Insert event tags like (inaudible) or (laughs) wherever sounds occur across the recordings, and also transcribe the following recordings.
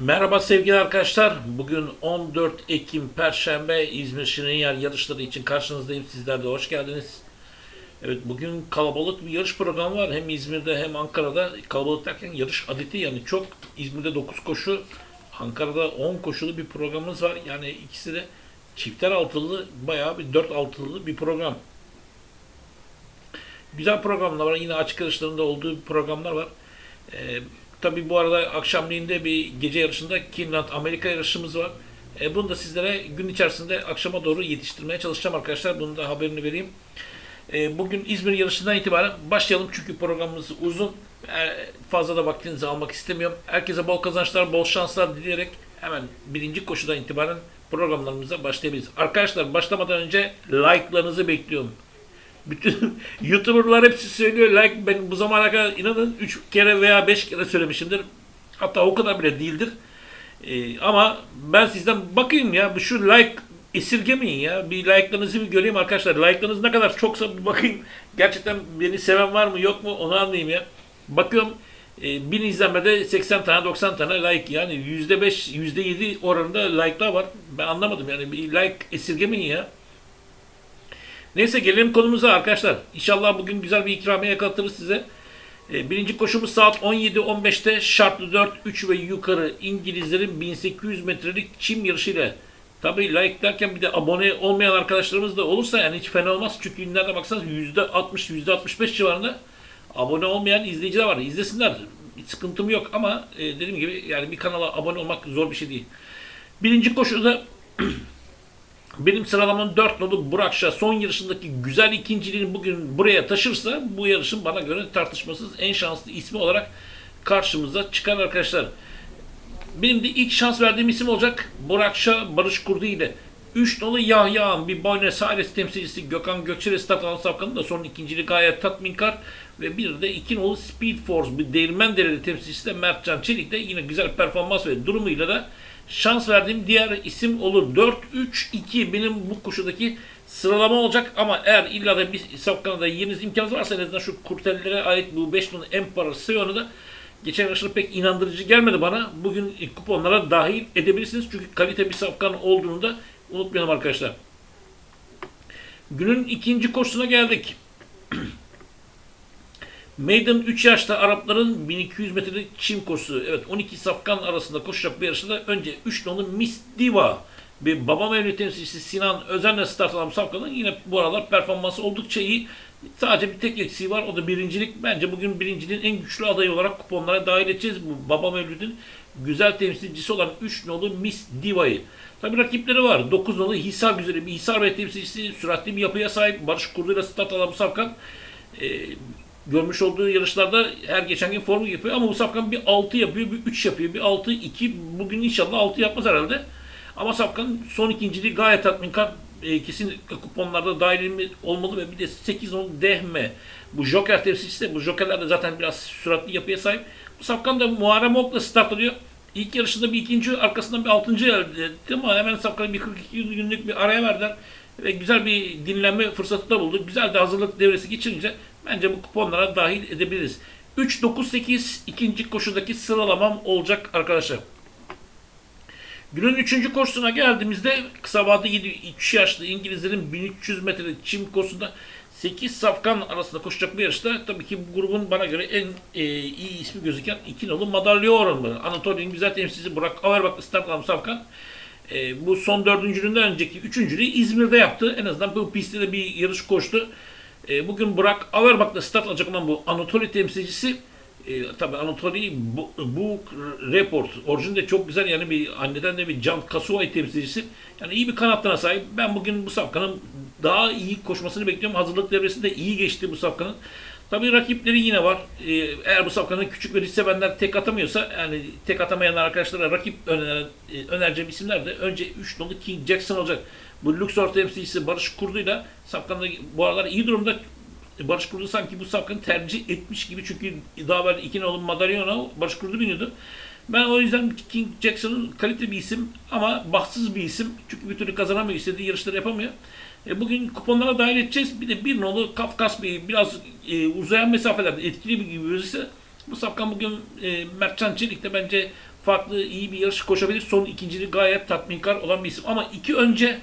Merhaba sevgili arkadaşlar. Bugün 14 Ekim Perşembe İzmir Şirinyer yarışları için karşınızdayım. Sizler de hoş geldiniz. Evet bugün kalabalık bir yarış programı var. Hem İzmir'de hem Ankara'da. Kalabalık derken yarış adeti yani çok. İzmir'de 9 koşu, Ankara'da 10 koşulu bir programımız var. Yani ikisi de çifter altılı bayağı bir 4 altılı bir program. Güzel programlar var. Yine açık yarışlarında olduğu programlar var. Ee, tabii bu arada akşamleyin bir gece yarışında Kinland Amerika yarışımız var. Ee, bunu da sizlere gün içerisinde akşama doğru yetiştirmeye çalışacağım arkadaşlar. Bunun da haberini vereyim. Ee, bugün İzmir yarışından itibaren başlayalım çünkü programımız uzun. Ee, fazla da vaktinizi almak istemiyorum. Herkese bol kazançlar, bol şanslar dileyerek hemen birinci koşudan itibaren programlarımıza başlayabiliriz. Arkadaşlar başlamadan önce like'larınızı bekliyorum. Bütün (laughs) YouTuber'lar hepsi söylüyor. Like ben bu zamana kadar inanın 3 kere veya 5 kere söylemişimdir. Hatta o kadar bile değildir. Ee, ama ben sizden bakayım ya şu like esirgemeyin ya. Bir like'larınızı bir göreyim arkadaşlar. Like'larınız ne kadar çoksa bir bakayım. Gerçekten beni seven var mı yok mu onu anlayayım ya. Bakıyorum e, 1000 izlenmede 80 tane 90 tane like yani %5 %7 oranında like'lar var. Ben anlamadım yani bir like esirgemeyin ya. Neyse gelelim konumuza arkadaşlar. İnşallah bugün güzel bir ikramiye yakalatırız size. E, birinci koşumuz saat 17.15'te şartlı 4, 3 ve yukarı İngilizlerin 1800 metrelik çim yarışıyla. Tabii like derken bir de abone olmayan arkadaşlarımız da olursa yani hiç fena olmaz. Çünkü nerede baksanız %60, %65 civarında abone olmayan izleyiciler var. İzlesinler. Hiç sıkıntım yok ama e, dediğim gibi yani bir kanala abone olmak zor bir şey değil. Birinci koşuda (clears throat) benim sıralamam 4 nolu Burakşa son yarışındaki güzel ikinciliğini bugün buraya taşırsa bu yarışın bana göre tartışmasız en şanslı ismi olarak karşımıza çıkar arkadaşlar. Benim de ilk şans verdiğim isim olacak Burakşa Barış Kurdu ile. 3 nolu Yahya'nın bir Buenos Aires temsilcisi Gökhan Gökçer'e start alan safkanın da son ikinciliği gayet tatminkar. Ve bir de 2 nolu Speed Force bir değirmen dereli temsilcisi de Mertcan Çelik de yine güzel performans ve durumuyla da şans verdiğim diğer isim olur. 4-3-2 benim bu koşudaki sıralama olacak ama eğer illa da bir safkana da yeriniz imkanınız varsa en azından şu kurtellere ait bu 5 numaralı Emperor Sion'u da geçen yarışında pek inandırıcı gelmedi bana. Bugün kuponlara dahil edebilirsiniz. Çünkü kalite bir safkan olduğunu da unutmayalım arkadaşlar. Günün ikinci koşusuna geldik. Maiden 3 yaşta Arapların 1200 metrelik çim koşusu. Evet 12 safkan arasında koşacak bir yarışta önce 3 nolu Miss Diva bir babam evli temsilcisi Sinan Özen'le start alan safkanın yine bu aralar performansı oldukça iyi. Sadece bir tek eksiği var o da birincilik. Bence bugün birinciliğin en güçlü adayı olarak kuponlara dahil edeceğiz. Bu babam Mevlüt'ün güzel temsilcisi olan 3 nolu Miss Diva'yı. Tabi rakipleri var. 9 nolu Hisar güzeli bir Hisar Bey temsilcisi süratli bir yapıya sahip. Barış Kurdu'yla start alan safkan. Ee, görmüş olduğu yarışlarda her geçen gün formu yapıyor ama bu safkan bir 6 yapıyor, bir 3 yapıyor, bir 6, 2 bugün inşallah 6 yapmaz herhalde. Ama safkan son ikinciliği gayet tatminkar. E, kesinlikle kuponlarda dahil olmalı ve bir de 8 10 dehme. Bu Joker temsilcisi de bu Jokerler de zaten biraz süratli yapıya sahip. Bu safkan da Muharrem Ok'la start alıyor. İlk yarışında bir ikinci, arkasından bir altıncı elde etti ama hemen safkanı bir 42 günlük bir araya verdiler. Ve güzel bir dinlenme fırsatı da buldu. Güzel de hazırlık devresi geçirince bence bu kuponlara dahil edebiliriz. 3-9-8 ikinci koşudaki sıralamam olacak arkadaşlar. Günün üçüncü koşusuna geldiğimizde kısa vadede 3 yaşlı İngilizlerin 1300 metre çim koşusunda 8 safkan arasında koşacak bir yarışta tabii ki bu grubun bana göre en e, iyi ismi gözüken iki nolu madalya oranı. Anatolia'nın güzel temsilcisi Burak Averbak'la start alan safkan. E, bu son dördüncülüğünden önceki üçüncülüğü İzmir'de yaptı. En azından bu pistte de bir yarış koştu. E, bugün Burak Averbak'la start alacak olan bu Anatolia temsilcisi e, tabii Anatoly bu, bu report orijinde çok güzel yani bir anneden de bir Can Kasuay temsilcisi. Yani iyi bir kanatlarına sahip. Ben bugün bu safkanın daha iyi koşmasını bekliyorum. Hazırlık devresinde iyi geçti bu safkanın. Tabii rakipleri yine var. Ee, eğer bu safkanın küçük ve sevenler tek atamıyorsa yani tek atamayan arkadaşlara rakip öner, e, önereceğim isimler de önce 3 nolu King Jackson olacak. Bu Luxor temsilcisi Barış Kurdu'yla safkanda bu aralar iyi durumda. Barış Kurdu sanki bu safkanı tercih etmiş gibi çünkü daha evvel iki nolu Madariona Barış Kurdu biniyordu. Ben o yüzden King Jackson'ın kalite bir isim ama bahtsız bir isim. Çünkü bir türlü kazanamıyor, istediği yarışları yapamıyor. E, bugün kuponlara dahil edeceğiz. Bir de bir nolu Kafkas Bey biraz e, uzayan mesafelerde etkili bir gibi gözükse bu safkan bugün e, Mertcan Çelik bence farklı iyi bir yarış koşabilir. Son ikinciliği gayet tatminkar olan bir isim. Ama iki önce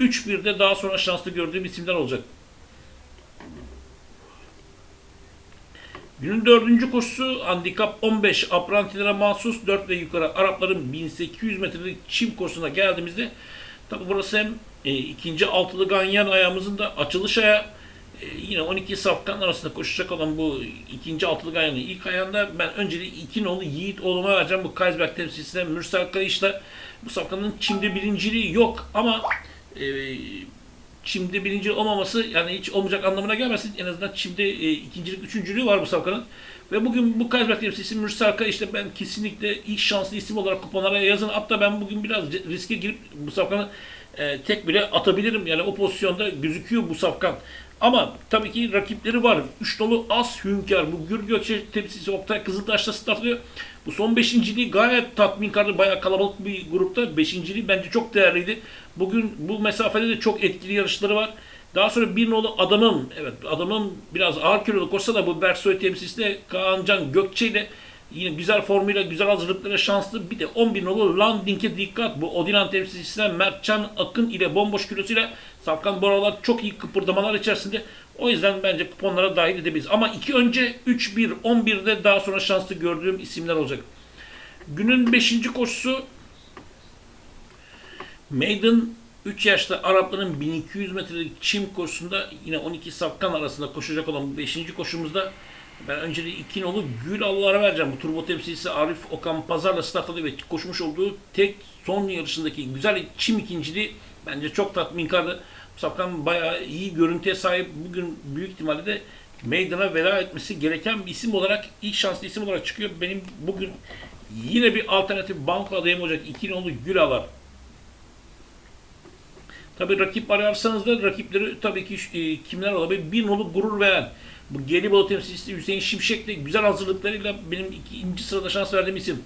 3-1'de daha sonra şanslı gördüğüm isimler olacak. Günün dördüncü koşusu handikap 15 aprantilere mahsus 4 ve yukarı Arapların 1800 metrelik çim koşusuna geldiğimizde tabi burası hem e, ikinci altılı ganyan ayağımızın da açılış ayağı e, yine 12 safkan arasında koşacak olan bu ikinci altılı ganyanın ilk ayağında ben önceliği iki nolu Yiğit oğluma vereceğim bu Kaysberg temsilcisine Mürsel Kayış'la bu safkanın çimde birinciliği yok ama e, çimde birinci olmaması yani hiç olmayacak anlamına gelmesin. En azından çimde e, ikincilik, üçüncülüğü var bu safkanın. Ve bugün bu Kaysberg temsilcisi Mürsarka işte ben kesinlikle ilk şanslı isim olarak kuponlara yazın. Hatta ben bugün biraz riske girip bu safkanı e, tek bile atabilirim. Yani o pozisyonda gözüküyor bu safkan. Ama tabii ki rakipleri var. Üç dolu az hünkâr. Bu Gür Gökçe temsilcisi Oktay Kızıltaş'ta startlıyor. Bu son beşinciliği gayet tatminkarlı. Bayağı kalabalık bir grupta. Beşinciliği bence çok değerliydi. Bugün bu mesafede de çok etkili yarışları var. Daha sonra bir nolu adamın, evet adamın biraz ağır kilolu koşsa da bu Berksoy temsilcisi de Kaan Can Gökçe ile yine güzel formuyla, güzel hazırlıklara şanslı. Bir de 11 nolu Landing'e dikkat. Bu Odilan temsilcisinden Mertcan Akın ile bomboş kilosuyla Safkan Boralar çok iyi kıpırdamalar içerisinde. O yüzden bence kuponlara dahil edebiliriz. Ama iki önce 3-1, 11'de daha sonra şanslı gördüğüm isimler olacak. Günün 5. koşusu Maiden 3 yaşta Arapların 1200 metrelik çim koşusunda yine 12 safkan arasında koşacak olan bu 5. koşumuzda ben önceliği iki nolu Gül Allah'a vereceğim. Bu turbo temsilcisi Arif Okan Pazar'la start alıyor ve koşmuş olduğu tek son yarışındaki güzel çim ikinciliği bence çok tatminkardı. Safkan bayağı iyi görüntüye sahip. Bugün büyük ihtimalle de meydana veda etmesi gereken bir isim olarak ilk şanslı isim olarak çıkıyor. Benim bugün yine bir alternatif banko adayım olacak. İki nolu Gül Alar. Tabii rakip ararsanız da rakipleri tabii ki e, kimler olabilir? Bir nolu gurur veren bu Gelibolu temsilcisi Hüseyin Şimşek güzel hazırlıklarıyla benim ikinci sırada şans verdiğim isim.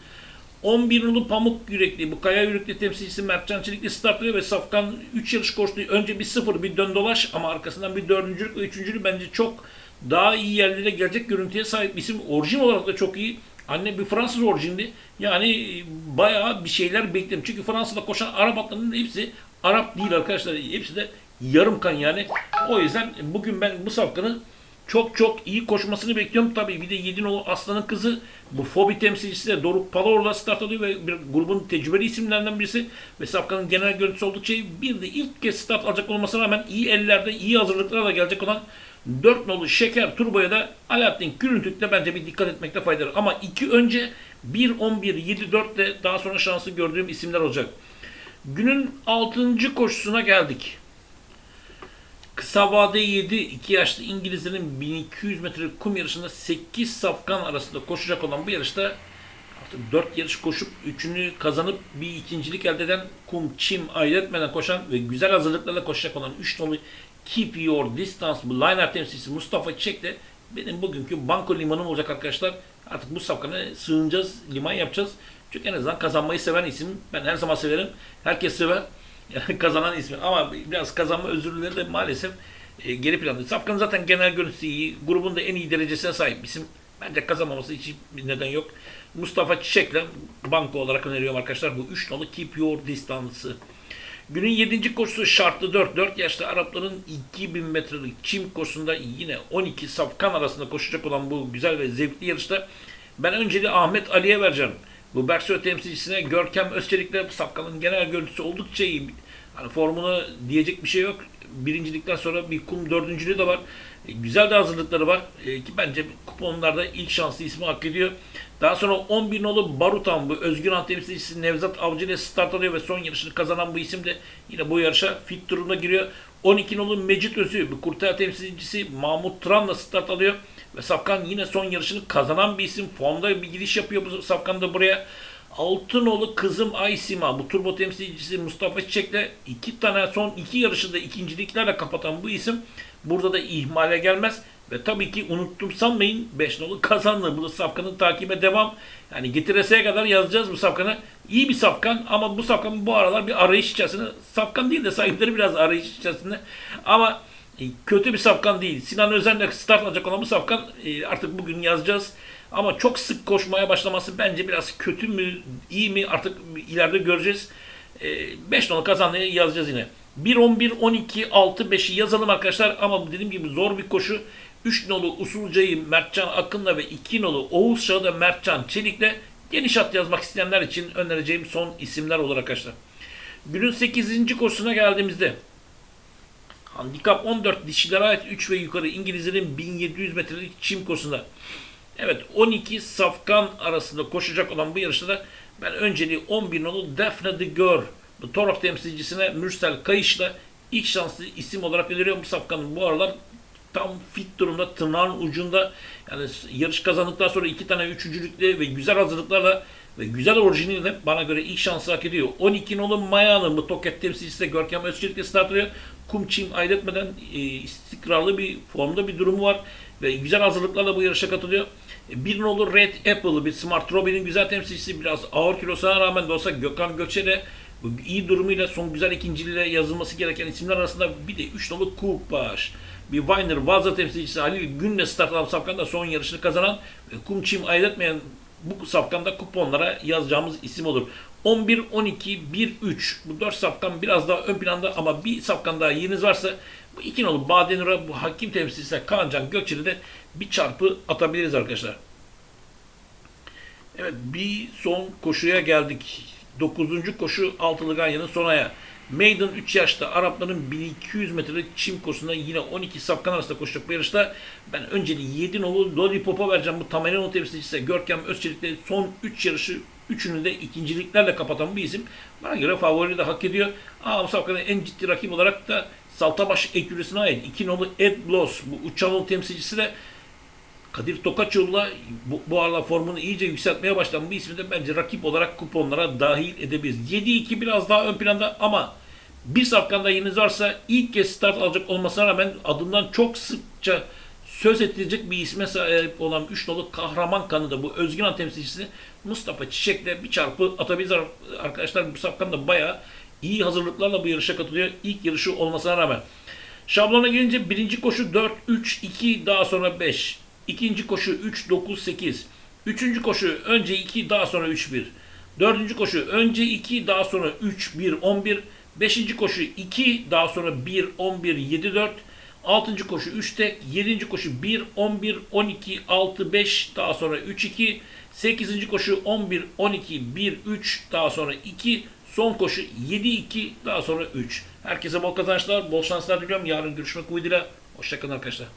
11 nolu Pamuk Yürekli, bu Kaya Yürekli temsilcisi Mertcan Çelikli startlıyor ve Safkan 3 yarış koştu. Önce bir sıfır, bir dön dolaş ama arkasından bir dördüncülük ve üçüncülük bence çok daha iyi yerlere gelecek görüntüye sahip isim. Orijin olarak da çok iyi. Anne bir Fransız orijindi. Yani bayağı bir şeyler bekledim. Çünkü Fransa'da koşan Arap atlarının hepsi Arap değil arkadaşlar. Hepsi de yarım kan yani. O yüzden bugün ben bu safkanın çok çok iyi koşmasını bekliyorum. Tabii bir de Yedinoğlu Aslan'ın kızı bu Fobi temsilcisi de Doruk Palor'la start alıyor ve bir grubun tecrübeli isimlerinden birisi. Ve Safkan'ın genel görüntüsü oldukça iyi. Bir de ilk kez start alacak olmasına rağmen iyi ellerde, iyi hazırlıklarla gelecek olan 4 nolu Şeker Turbo'ya da Alaaddin Kürüntük'te bence bir dikkat etmekte fayda var. Ama iki önce 1, 11, 7, 4 de daha sonra şansı gördüğüm isimler olacak. Günün 6. koşusuna geldik. Vade 7, 2 yaşlı İngilizlerin 1200 metre kum yarışında 8 safkan arasında koşacak olan bu yarışta artık 4 yarış koşup 3'ünü kazanıp bir ikincilik elde eden kum, çim etmeden koşan ve güzel hazırlıklarla koşacak olan 3 nolu Keep Your Distance bu liner temsilcisi Mustafa Çiçek de benim bugünkü banko limanım olacak arkadaşlar. Artık bu safkanı sığınacağız, liman yapacağız. Çünkü en azından kazanmayı seven isim. Ben her zaman severim. Herkes sever. (laughs) Kazanan ismi. Ama biraz kazanma özürleri de maalesef e, geri planda. Safkan'ın zaten genel görüntüsü iyi. Grubun da en iyi derecesine sahip isim. Bence kazanmaması hiç bir neden yok. Mustafa Çiçek'le banko olarak öneriyorum arkadaşlar. Bu 3 nolu Keep Your Distance'ı. Günün 7. koşusu şartlı 4. 4 yaşlı Arapların 2000 metrelik çim koşusunda yine 12 safkan arasında koşacak olan bu güzel ve zevkli yarışta ben önceliği Ahmet Ali'ye vereceğim. Bu Berksoy temsilcisine Görkem Özçelik'le Safkan'ın genel görüntüsü oldukça iyi. Hani formuna diyecek bir şey yok. Birincilikten sonra bir kum dördüncülüğü de var. E, güzel de hazırlıkları var. E, ki bence kuponlarda ilk şanslı ismi hak ediyor. Daha sonra 11 nolu Barutan bu Özgür Han temsilcisi Nevzat Avcı ile start alıyor ve son yarışını kazanan bu isim de yine bu yarışa fit turuna giriyor. 12 nolu Mecit Özü bu Kurtar temsilcisi Mahmut Tran'la start alıyor. Ve Safkan yine son yarışını kazanan bir isim. Formda bir giriş yapıyor bu Safkan da buraya. Altınoğlu kızım Aysima bu turbo temsilcisi Mustafa Çiçek'le iki tane son iki yarışında ikinciliklerle kapatan bu isim burada da ihmale gelmez. Ve tabii ki unuttum sanmayın 5 nolu kazandı. Bu da Safkan'ın takibe devam. Yani getireseye kadar yazacağız bu Safkan'ı. İyi bir Safkan ama bu Safkan bu aralar bir arayış içerisinde. Safkan değil de sahipleri biraz arayış içerisinde. Ama e, kötü bir Safkan değil. Sinan Özen'le start alacak olan bu Safkan e, artık bugün yazacağız. Ama çok sık koşmaya başlaması bence biraz kötü mü, iyi mi artık ileride göreceğiz. 5 nolu kazandığı yazacağız yine. 1, 11, 12, 6, 5'i yazalım arkadaşlar. Ama dediğim gibi zor bir koşu. 3 nolu Usulcay'ı Mertcan Akın'la ve 2 nolu Oğuz Şah'da Mertcan Çelik'le geniş at yazmak isteyenler için önereceğim son isimler olur arkadaşlar. Günün 8. koşusuna geldiğimizde Handikap 14 dişilere ait 3 ve yukarı İngilizlerin 1700 metrelik çim koşusunda. Evet 12 safkan arasında koşacak olan bu yarışta da ben önceliği 11 nolu Daphne the Girl Torok temsilcisine Mürsel Kayış'la ilk şanslı isim olarak öneriyorum. Bu safkanın bu aralar tam fit durumda, tırnağın ucunda. Yani yarış kazandıktan sonra iki tane üçüncülükle ve güzel hazırlıklarla ve güzel orijiniyle bana göre ilk şansı hak ediyor. 12 nolu Maya'nın bu Toket temsilcisi de Görkem Özçelik'le start alıyor. Kum çim ayrıtmadan e, istikrarlı bir formda bir durumu var ve güzel hazırlıklarla bu yarışa katılıyor. E, Bir nolu Red Apple, bir Smart Robin'in güzel temsilcisi biraz ağır kilosuna rağmen de olsa Gökhan bu iyi durumuyla son güzel ikinciliğe yazılması gereken isimler arasında bir de 3 nolu Kupaş. Bir Weiner Vaza temsilcisi Halil Gün'le start alan safkanda son yarışını kazanan ve kum çim ayrıtmayan bu safkanda kuponlara yazacağımız isim olur. 11, 12, 1, 3. Bu 4 safkan biraz daha ön planda ama bir safkan daha yeriniz varsa bu iki nolu Badenura bu hakim temsilcisi Kaancan Gökçe'de de bir çarpı atabiliriz arkadaşlar. Evet bir son koşuya geldik. 9. koşu altılı ganyanın son ayağı. Maiden 3 yaşta Arapların 1200 metrelik çim koşusunda yine 12 safkan arasında koşacak bu yarışta ben önceliği 7 nolu Lollipop'a vereceğim. Bu Tamerano temsilcisi Görkem Özçelik'te son 3 yarışı üçünü de ikinciliklerle kapatan bir isim. Bana göre favori de hak ediyor. Ama bu safkanın en ciddi rakip olarak da Saltabaş ekürüsüne ait 2 nolu Ed Bloss. Bu Uçanoğlu temsilcisi de Kadir Tokaçoğlu'la bu, bu aralar formunu iyice yükseltmeye başlayan bu ismi de bence rakip olarak kuponlara dahil edebiliriz. 7-2 biraz daha ön planda ama bir safkanda yeriniz varsa ilk kez start alacak olmasına rağmen adından çok sıkça söz edilecek bir isme sahip olan 3 nolu kahraman kanı da bu Özgün temsilcisi Mustafa Çiçek'le bir çarpı atabiliriz arkadaşlar. Bu safkan da bayağı iyi hazırlıklarla bu yarışa katılıyor. İlk yarışı olmasına rağmen. Şablona gelince birinci koşu 4-3-2 daha sonra 5. İkinci koşu 3-9-8. Üçüncü koşu önce 2 daha sonra 3-1. Dördüncü koşu önce 2 daha sonra 3-1-11. Beşinci koşu 2 daha sonra 1-11-7-4. Altıncı koşu 3 tek. Yedinci koşu 1-11-12-6-5 daha sonra 3-2. Sekizinci koşu 11-12-1-3 daha sonra 2. Son koşu 7-2 daha sonra 3. Herkese bol kazançlar, bol şanslar diliyorum. Yarın görüşmek umuduyla. Hoşçakalın arkadaşlar.